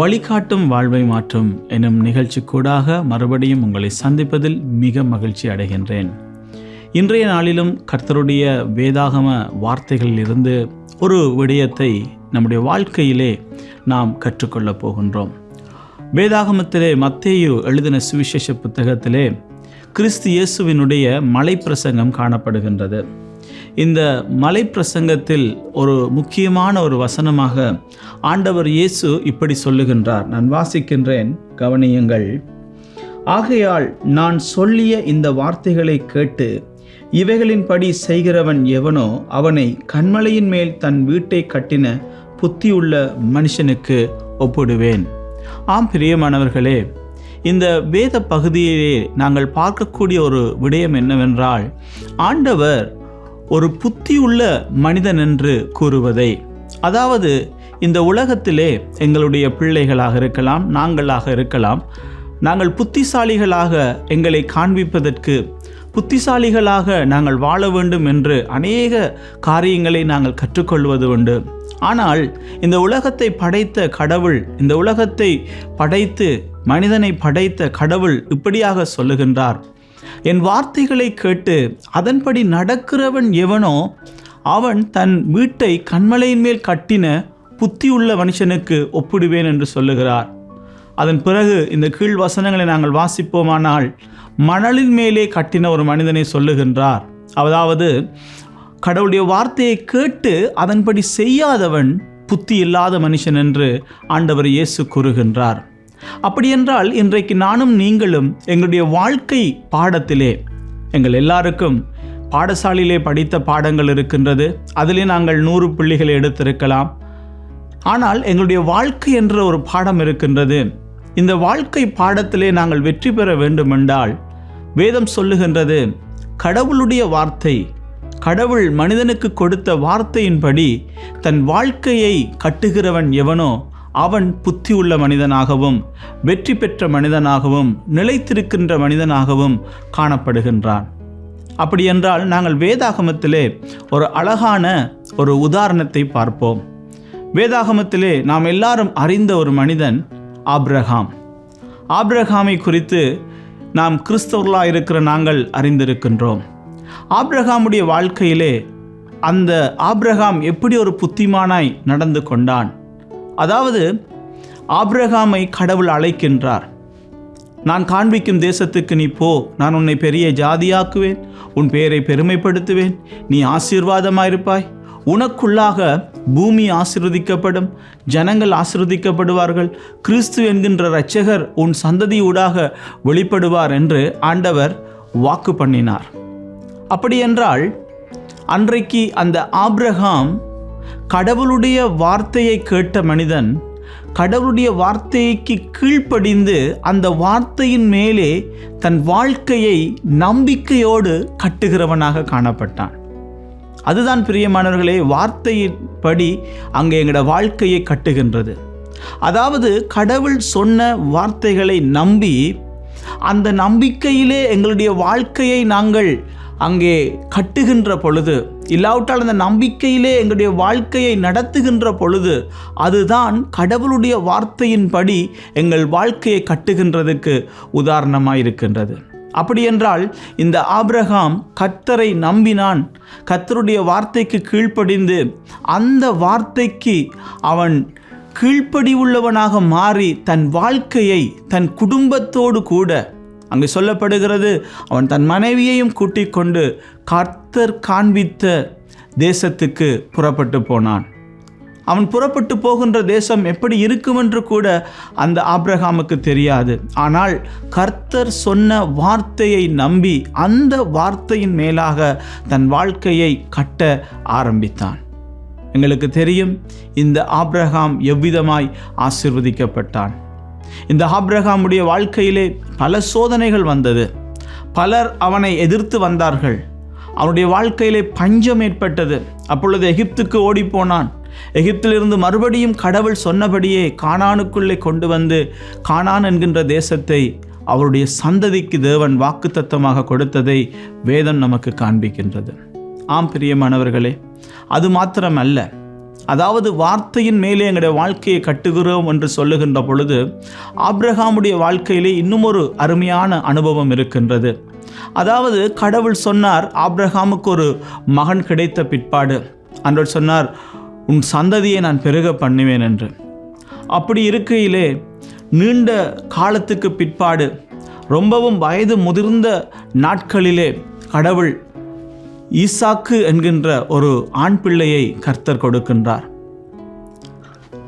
வழிகாட்டும் வாழ்வை மாற்றும் எனும் நிகழ்ச்சி கூடாக மறுபடியும் உங்களை சந்திப்பதில் மிக மகிழ்ச்சி அடைகின்றேன். இன்றைய நாளிலும் கர்த்தருடைய வேதாகம வார்த்தைகளில் இருந்து ஒரு விடயத்தை நம்முடைய வாழ்க்கையிலே நாம் கற்றுக்கொள்ளப் போகின்றோம். வேதாகமத்திலே மத்தேயு எழுதின சுவிசேஷ புத்தகத்திலே கிறிஸ்து இயேசுவினுடைய மலை பிரசங்கம் காணப்படுகின்றது. இந்த மலை பிரசங்கத்தில் ஒரு முக்கியமான ஒரு வசனமாக ஆண்டவர் இயேசு இப்படி சொல்லுகின்றார். நான் வாசிக்கின்றேன் கவனியுங்கள். ஆகையால் நான் சொல்லிய இந்த வார்த்தைகளை கேட்டு இவைகளின்படி செய்கிறவன் எவனோ அவனை கண்மலையின் மேல் தன் வீட்டை கட்டின புத்தியுள்ள மனுஷனுக்கு ஒப்பிடுவேன். ஆம் பிரியமானவர்களே இந்த வேத பகுதியிலே நாங்கள் பார்க்கக்கூடிய ஒரு விடயம் என்னவென்றால் ஆண்டவர் ஒரு புத்தியுள்ள மனிதன் என்று கூறுவதை. அதாவது இந்த உலகத்திலே எங்களுடைய பிள்ளைகளாக இருக்கலாம் நாங்களாக இருக்கலாம் நாங்கள் புத்திசாலிகளாக எங்களை காண்பிப்பதற்கு புத்திசாலிகளாக நாங்கள் வாழ வேண்டும் என்று அநேக காரியங்களை நாங்கள் கற்றுக்கொள்வது உண்டு. ஆனால் இந்த உலகத்தை படைத்த கடவுள் இந்த உலகத்தை படைத்து மனிதனை படைத்த கடவுள் இப்படியாக சொல்லுகின்றார். என் வார்த்தைகளை கேட்டு அதன்படி நடக்கிறவன் எவனோ அவன் தன் வீட்டை கண்மலையின் மேல் கட்டின புத்தியுள்ள மனுஷனுக்கு ஒப்பிடுவேன் என்று சொல்லுகிறார். அதன் பிறகு இந்த கீழ் வசனங்களை நாங்கள் வாசிப்போமானால் மணலின் மேலே கட்டின ஒரு மனிதனை சொல்லுகின்றார். அதாவது கடவுளுடைய வார்த்தையை கேட்டு அதன்படி செய்யாதவன் புத்தி இல்லாத மனுஷன் என்று ஆண்டவர் இயேசு கூறுகின்றார். அப்படியென்றால் இன்றைக்கு நானும் நீங்களும் எங்களுடைய வாழ்க்கை பாடத்திலே எங்கள் எல்லாருக்கும் பாடசாலையிலே படித்த பாடங்கள் இருக்கின்றது. அதிலே நாங்கள் நூறு புள்ளிகளை எடுத்திருக்கலாம். ஆனால் எங்களுடைய வாழ்க்கை என்ற ஒரு பாடம் இருக்கின்றது. இந்த வாழ்க்கை பாடத்திலே நாங்கள் வெற்றி பெற வேண்டுமென்றால் வேதம் சொல்லுகின்றது கடவுளுடைய வார்த்தை கடவுள் மனிதனுக்கு கொடுத்த வார்த்தையின்படி தன் வாழ்க்கையை கட்டுகிறவன் எவனோ அவன் புத்தி உள்ள மனிதனாகவும் வெற்றி பெற்ற மனிதனாகவும் நிலைத்திருக்கின்ற மனிதனாகவும் காணப்படுகின்றான். அப்படியென்றால் நாங்கள் வேதாகமத்திலே ஒரு அழகான ஒரு உதாரணத்தை பார்ப்போம். வேதாகமத்திலே நாம் எல்லாரும் அறிந்த ஒரு மனிதன் ஆப்ரஹாம் ஆப்ரஹாமை குறித்து நாம் கிறிஸ்தவர்களாக இருக்கிற நாங்கள் அறிந்திருக்கின்றோம். ஆப்ரஹாமுடைய வாழ்க்கையிலே அந்த ஆப்ரஹாம் எப்படி ஒரு புத்திமானாய் நடந்து கொண்டான்? அதாவது ஆப்ரஹாமை கடவுள் அழைக்கின்றார். நான் காண்பிக்கும் தேசத்துக்கு நீ போ. நான் உன்னை பெரிய ஜாதியாக்குவேன். உன் பெயரை பெருமைப்படுத்துவேன். நீ ஆசீர்வாதமாயிருப்பாய். உனக்குள்ளாக பூமி ஆசிர்வதிக்கப்படும். ஜனங்கள் ஆசிர்வதிக்கப்படுவார்கள். கிறிஸ்து என்கின்ற இரட்சகர் உன் சந்ததியூடாக வெளிப்படுவார் என்று ஆண்டவர் வாக்கு பண்ணினார். அப்படியென்றால் அன்றைக்கு அந்த ஆப்ரஹாம் கடவுளுடைய வார்த்தையை கேட்ட மனிதன் கடவுளுடைய வார்த்தைக்கு கீழ்ப்படிந்து அந்த வார்த்தையின் மேலே தன் வாழ்க்கையை நம்பிக்கையோடு கட்டுகிறவனாக காணப்பட்டான். அதுதான் பிரியமானவர்களே வார்த்தையின்படி அங்கே எங்களோட வாழ்க்கையை கட்டுகின்றது. அதாவது கடவுள் சொன்ன வார்த்தைகளை நம்பி அந்த நம்பிக்கையிலே எங்களுடைய வாழ்க்கையை நாங்கள் அங்கே கட்டுகின்ற பொழுது இல்லாவிட்டால் அந்த நம்பிக்கையிலே எங்களுடைய வாழ்க்கையை நடத்துகின்ற பொழுது அதுதான் கடவுளுடைய வார்த்தையின்படி எங்கள் வாழ்க்கையை கட்டுகின்றதுக்கு உதாரணமாக இருக்கின்றது அப்படியென்றால் இந்த ஆப்ரஹாம் கத்தரை நம்பினான் கத்தருடைய வார்த்தைக்கு கீழ்ப்படிந்து அந்த வார்த்தைக்கு அவன் கீழ்ப்படி உள்ளவனாக மாறி தன் வாழ்க்கையை தன் குடும்பத்தோடு கூட அங்கு சொல்லப்படுகிறது அவன் தன் மனைவியையும் கூட்டிக் கொண்டு கர்த்தர் காண்பித்த தேசத்துக்கு புறப்பட்டு போனான். அவன் புறப்பட்டு போகின்ற தேசம் எப்படி இருக்கும் என்று கூட அந்த ஆப்ரஹாமுக்கு தெரியாது. ஆனால் கர்த்தர் சொன்ன வார்த்தையை நம்பி அந்த வார்த்தையின் மேலாக தன் வாழ்க்கையை கட்ட ஆரம்பித்தான். எங்களுக்கு தெரியும் இந்த ஆப்ரஹாம் எவ்விதமாய் ஆசிர்வதிக்கப்பட்டான். இந்த ஆப்ரஹாமுடைய வாழ்க்கையிலே பல சோதனைகள் வந்தது. பலர் அவனை எதிர்த்து வந்தார்கள். அவனுடைய வாழ்க்கையிலே பஞ்சம் ஏற்பட்டது. அப்பொழுது எகிப்துக்கு ஓடிப்போனான். எகிப்திலிருந்து மறுபடியும் கடவுள் சொன்னபடியே கானானுக்குள்ளே கொண்டு வந்து கானான் என்கின்ற தேசத்தை அவருடைய சந்ததிக்கு தேவன் வாக்குத்தத்தமாக கொடுத்ததை வேதம் நமக்கு காண்பிக்கின்றது. ஆம் பிரியமானவர்களே அது மாத்திரமல்ல. அதாவது வார்த்தையின் மேலே எங்களுடைய வாழ்க்கையை கட்டுகிறோம் என்று சொல்லுகின்ற பொழுது ஆப்ரஹாமுடைய வாழ்க்கையிலே இன்னும் ஒரு அருமையான அனுபவம் இருக்கின்றது. அதாவது கடவுள் சொன்னார் ஆப்ரஹாமுக்கு ஒரு மகன் கிடைத்த பிற்பாடு. அன்றவர் சொன்னார் உன் சந்ததியை நான் பெருக பண்ணுவேன் என்று. அப்படி இருக்கையிலே நீண்ட காலத்துக்கு பிற்பாடு ரொம்பவும் வயது முதிர்ந்த நாட்களிலே கடவுள் ஈசாக்கு என்கின்ற ஒரு ஆண் பிள்ளையை கர்த்தர் கொடுக்கின்றார்.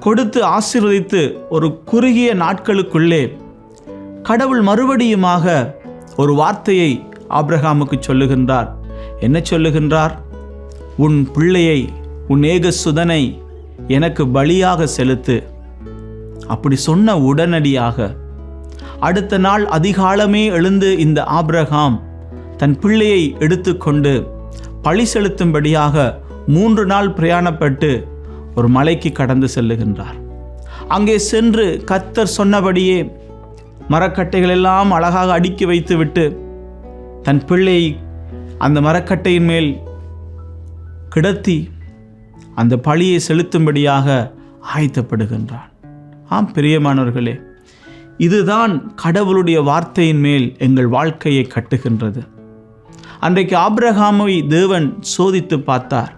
கொடுத்து ஆசீர்வதித்து ஒரு குறுகிய நாட்களுக்குள்ளே கடவுள் மறுபடியுமாக ஒரு வார்த்தையை ஆப்ரஹாமுக்கு சொல்லுகின்றார். என்ன சொல்லுகின்றார்? உன் பிள்ளையை உன் ஏக சுதனை எனக்கு பலியாக செலுத்து. அப்படி சொன்ன உடனடியாக அடுத்த நாள் அதிகாலமே எழுந்து இந்த ஆப்ரஹாம் தன் பிள்ளையை எடுத்துக்கொண்டு பழி செலுத்தும்படியாக மூன்று நாள் பிரயாணப்பட்டு ஒரு மலைக்கு கடந்து செல்லுகின்றார். அங்கே சென்று கத்தர் சொன்னபடியே மரக்கட்டைகள் எல்லாம் அழகாக அடுக்கி வைத்துவிட்டு தன் பிள்ளையை அந்த மரக்கட்டையின் மேல் கிடத்தி அந்த பழியை செலுத்தும்படியாக ஆயத்தப்படுகின்றான். ஆம் பிரியமானவர்களே இதுதான் கடவுளுடைய வார்த்தையின் மேல் எங்கள் வாழ்க்கையை கட்டுகின்றது. அன்றைக்கு ஆப்ரஹாமை தேவன் சோதித்து பார்த்தார்.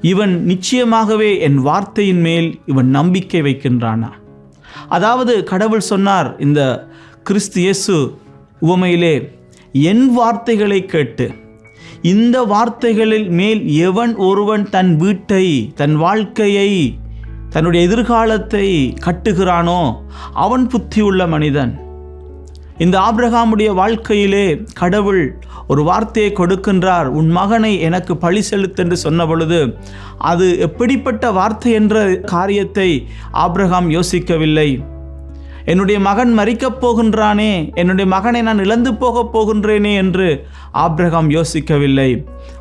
இவன் நிச்சயமாகவே என் வார்த்தையின் மேல் இவன் நம்பிக்கை வைக்கின்றானா? அதாவது கடவுள் சொன்னார் இந்த கிறிஸ்து இயேசு உவமையிலே என் வார்த்தைகளை கேட்டு இந்த வார்த்தைகளில் மேல் எவன் ஒருவன் தன் வீட்டை தன் வாழ்க்கையை தன்னுடைய எதிர்காலத்தை கட்டுகிறானோ அவன் புத்தியுள்ள மனிதன். இந்த ஆப்ரஹாமுடைய வாழ்க்கையிலே கடவுள் ஒரு வார்த்தையை கொடுக்கின்றார் உன் மகனை எனக்கு பழி செலுத்தென்று சொன்ன பொழுது அது எப்படிப்பட்ட வார்த்தை என்ற காரியத்தை ஆப்ரஹாம் யோசிக்கவில்லை. என்னுடைய மகன் மறிக்கப் போகின்றானே என்னுடைய மகனை நான் இழந்து போகப் போகின்றேனே என்று ஆப்ரஹாம் யோசிக்கவில்லை.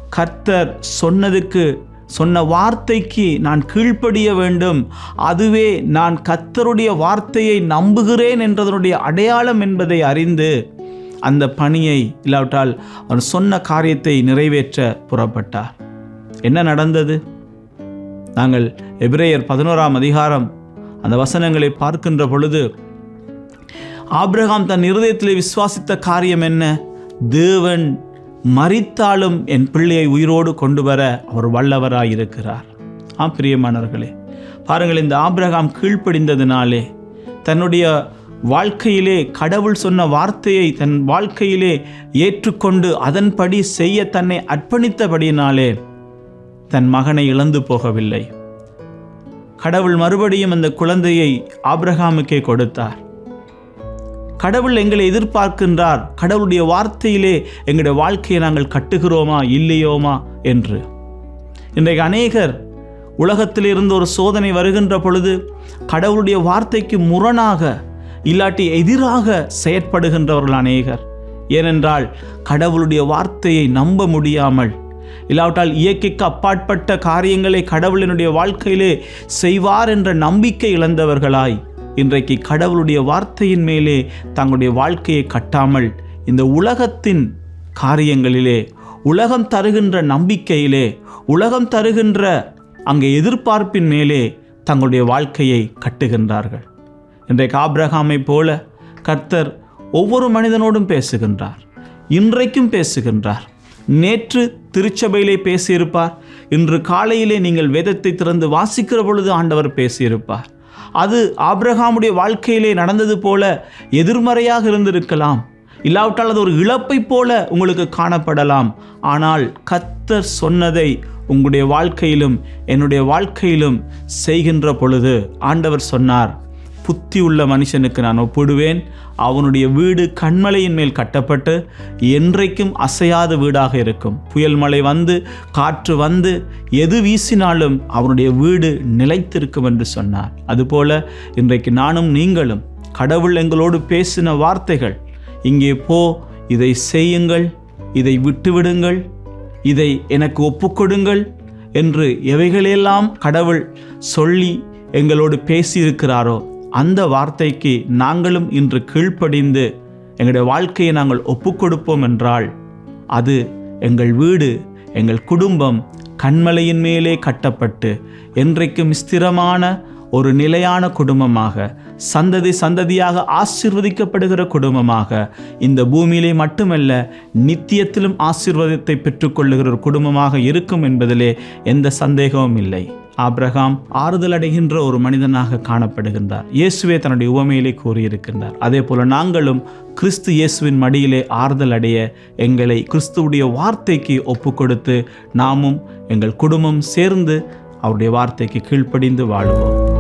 கர்த்தர் சொன்னதுக்கு சொன்ன வார்த்தைக்கு நான் கீழ்ப்படிய வேண்டும். அதுவே நான் கத்தருடைய வார்த்தையை நம்புகிறேன் என்றதனுடைய அடையாளம் என்பதை அறிந்து அந்த பணியை இல்லாவிட்டால் அவர் சொன்ன காரியத்தை நிறைவேற்ற புறப்பட்டார். என்ன நடந்தது? நாங்கள் எபிரேயர் பதினோராம் அதிகாரம் அந்த வசனங்களை பார்க்கின்ற பொழுது ஆப்ரஹாம் தன் இருதயத்தில் விசுவாசித்த காரியம் என்ன? தேவன் மறித்தாலும் என் பிள்ளையை உயிரோடு கொண்டு வர அவர் வல்லவராயிருக்கிறார். ஆம் பிரியமானவர்களே பாருங்கள் இந்த ஆபிரகாம் கீழ்ப்படிந்ததினாலே தன்னுடைய வாழ்க்கையிலே கடவுள் சொன்ன வார்த்தையை தன் வாழ்க்கையிலே ஏற்றுக்கொண்டு அதன்படி செய்ய தன்னை அர்ப்பணித்தபடியினாலே தன் மகனை இழந்து போகவில்லை. கடவுள் மறுபடியும் அந்த குழந்தையை ஆபிரகாமுக்கே கொடுத்தார். கடவுள் எங்களை எதிர்பார்க்கின்றார். கடவுளுடைய வார்த்தையிலே எங்களுடைய வாழ்க்கையை நாங்கள் கட்டுகிறோமா இல்லையோமா என்று. இன்றைக்கு அநேகர் உலகத்திலிருந்து ஒரு சோதனை வருகின்ற பொழுது கடவுளுடைய வார்த்தைக்கு முரணாக இல்லாட்டி எதிராக செயற்படுகின்றவர்கள் அநேகர். ஏனென்றால் கடவுளுடைய வார்த்தையை நம்ப முடியாமல் இல்லாவிட்டால் இயற்கைக்கு அப்பாற்பட்ட காரியங்களை கடவுளினுடைய வாழ்க்கையிலே செய்வார் என்ற நம்பிக்கை இழந்தவர்களாய் இன்றைக்கு கடவுளுடைய வார்த்தையின் மேலே தங்களுடைய வாழ்க்கையை கட்டாமல் இந்த உலகத்தின் காரியங்களிலே உலகம் தருகின்ற நம்பிக்கையிலே உலகம் தருகின்ற அங்கே எதிர்பார்ப்பின் மேலே தங்களுடைய வாழ்க்கையை கட்டுகின்றார்கள். இன்றைக்கு ஆப்ரஹாமை போல கர்த்தர் ஒவ்வொரு மனிதனோடும் பேசுகின்றார் இன்றைக்கும் பேசுகின்றார். நேற்று திருச்சபையிலே பேசியிருப்பார் இன்று காலையிலே நீங்கள் வேதத்தை திறந்து வாசிக்கிற பொழுது ஆண்டவர் பேசியிருப்பார். அது ஆப்ரஹாமுடைய வாழ்க்கையிலே நடந்தது போல எதிர்மறையாக இருந்திருக்கலாம். இல்லாவிட்டால் அது ஒரு இழப்பை போல உங்களுக்கு காணப்படலாம். ஆனால் கத்தர் சொன்னதை உங்களுடைய வாழ்க்கையிலும் என்னுடைய வாழ்க்கையிலும் செய்கின்ற பொழுது ஆண்டவர் சொன்னார் புத்தி உள்ள மனுஷனுக்கு நான் ஒப்பிடுவேன். அவனுடைய வீடு கண்மலையின் மேல் கட்டப்பட்டு என்றைக்கும் அசையாத வீடாக இருக்கும். புயல் மழை வந்து காற்று வந்து எது வீசினாலும் அவனுடைய வீடு நிலைத்திருக்கும் என்று சொன்னார். அதுபோல இன்றைக்கு நானும் நீங்களும் கடவுள் எங்களோடு பேசின வார்த்தைகள் இங்கே போ இதை செய்யுங்கள் இதை விட்டுவிடுங்கள் இதை எனக்கு ஒப்புக்கொடுங்கள் என்று எவைகளெல்லாம் கடவுள் சொல்லி எங்களோடு பேசியிருக்கிறாரோ அந்த வார்த்தைக்கு நாங்களும் இன்று கீழ்ப்படிந்து எங்களுடைய வாழ்க்கையை நாங்கள் ஒப்புக்கொடுப்போம் என்றால் அது எங்கள் வீடு எங்கள் குடும்பம் கண்மலையின் மேலே கட்டப்பட்டு என்றைக்கும் ஸ்திரமான ஒரு நிலையான குடும்பமாக சந்ததி சந்ததியாக ஆசிர்வதிக்கப்படுகிற குடும்பமாக இந்த பூமியிலே மட்டுமல்ல நித்தியத்திலும் ஆசீர்வாதத்தை பெற்றுக்கொள்ளுகிற ஒரு குடும்பமாக இருக்கும் என்பதிலே எந்த சந்தேகமும் இல்லை. ஆப்ரஹாம் ஆறுதல் அடைகின்ற ஒரு மனிதனாக காணப்படுகின்றார். இயேசுவே தன்னுடைய உவமையிலே கூறியிருக்கின்றார். அதே போல நாங்களும் கிறிஸ்து இயேசுவின் மடியிலே ஆறுதல் அடைய எங்களை கிறிஸ்துவுடைய வார்த்தைக்கு ஒப்பு கொடுத்து நாமும் எங்கள் குடும்பம் சேர்ந்து அவருடைய வார்த்தைக்கு கீழ்ப்படிந்து வாழுவோம்.